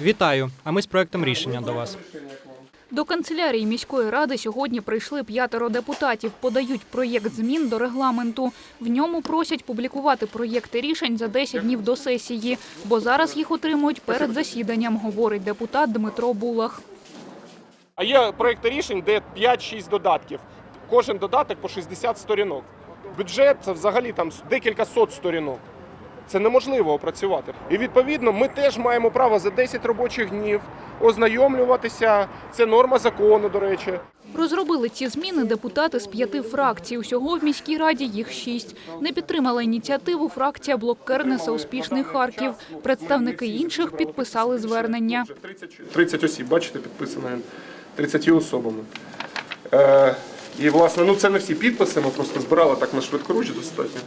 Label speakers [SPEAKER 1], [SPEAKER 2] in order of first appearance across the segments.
[SPEAKER 1] Вітаю! А ми з проектом рішення до вас.
[SPEAKER 2] До канцелярії міської ради сьогодні прийшли п'ятеро депутатів. Подають проєкт змін до регламенту. В ньому просять публікувати проєкти рішень за 10 днів до сесії, бо зараз їх отримують перед засіданням, говорить депутат Дмитро Булах.
[SPEAKER 3] А є проекти рішень, де 5-6 додатків. Кожен додаток по 60 сторінок. Бюджет це взагалі там декілька сот сторінок. Це неможливо опрацювати. І відповідно ми теж маємо право за 10 робочих днів ознайомлюватися. Це норма закону, до речі.
[SPEAKER 2] Розробили ці зміни депутати з п'яти фракцій. Усього в міській раді їх шість. Не підтримала ініціативу фракція «Блок Кернеса Успішний Харків». Представники інших підписали звернення.
[SPEAKER 3] 30, 30 осіб, бачите, підписано 30 особами. Е, і власне, ну це не всі підписи, ми просто збирали так на швидкоруч достатньо.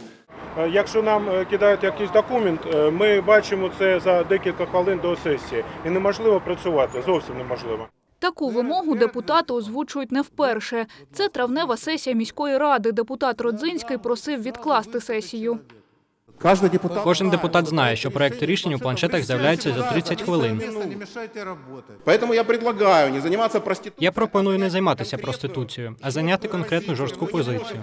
[SPEAKER 4] Е, Якщо нам е, кидають якийсь документ, е, ми бачимо це за декілька хвилин до сесії. І неможливо працювати, зовсім неможливо.
[SPEAKER 2] Таку вимогу депутати озвучують не вперше. Це травнева сесія міської ради. Депутат Родзинський просив відкласти сесію.
[SPEAKER 5] Каждый депутат
[SPEAKER 1] Кожен депутат знає, що проекти рішень у планшетах з'являються за 30 хвилин.
[SPEAKER 6] Поэтому я предлагаю не заниматься проституцией.
[SPEAKER 1] Я пропоную не займатися проституцією, а зайняти конкретну жорстку позицію.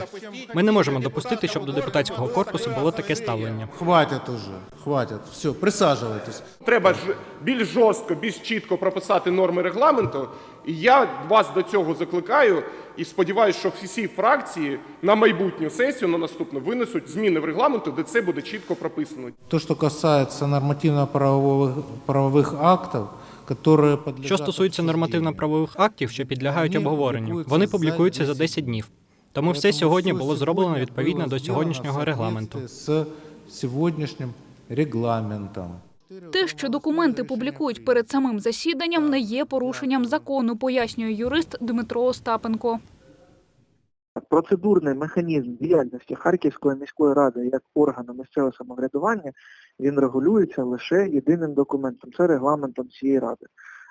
[SPEAKER 1] Ми не можемо допустити, щоб до депутатського корпусу було таке ставлення.
[SPEAKER 5] Хватит уже, хватит. Все, присаживайтесь.
[SPEAKER 3] Треба ж більш жорстко, більш чітко прописати норми регламенту. І я вас до цього закликаю і сподіваюся, що всі фракції на майбутню сесію, на наступну, винесуть зміни в регламенту, де це буде чітко прописано.
[SPEAKER 5] То, что касается нормативно-правовых правовых актов, которые подлежат...
[SPEAKER 1] Що стосується нормативно-правових актів, що підлягають обговоренню, вони публікуються за 10 днів. Тому все сьогодні було зроблено відповідно до сьогоднішнього регламенту.
[SPEAKER 5] З сьогоднішнім регламентом.
[SPEAKER 2] Те, що документи публікують перед самим засіданням, не є порушенням закону, пояснює юрист Дмитро Остапенко.
[SPEAKER 7] процедурний механізм діяльності Харківської міської ради як органу місцевого самоврядування він регулюється лише єдиним документом це регламентом цієї ради.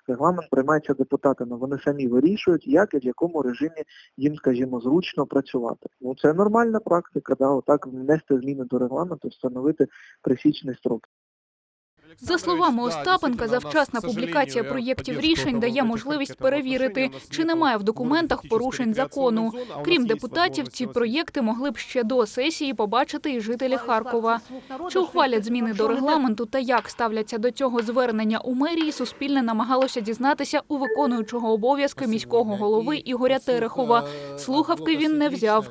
[SPEAKER 7] Регламент приймається депутатами. Вони самі вирішують, як і в якому режимі їм, скажімо, зручно працювати. Ну це нормальна практика, да, отак внести зміни до регламенту, встановити пресічний строк.
[SPEAKER 2] За словами Остапенка, завчасна публікація проєктів рішень дає можливість перевірити, чи немає в документах порушень закону. Крім депутатів, ці проєкти могли б ще до сесії побачити і жителі Харкова. Чи ухвалять зміни до регламенту та як ставляться до цього звернення у мерії, Суспільне намагалося дізнатися у виконуючого обов'язки міського голови Ігоря Терехова. Слухавки він не взяв.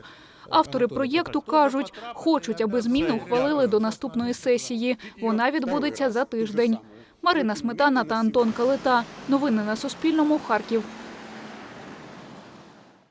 [SPEAKER 2] Автори проєкту кажуть, хочуть, аби зміни ухвалили до наступної сесії. Вона відбудеться за тиждень. Марина Сметана та Антон Калита. Новини на Суспільному. Харків.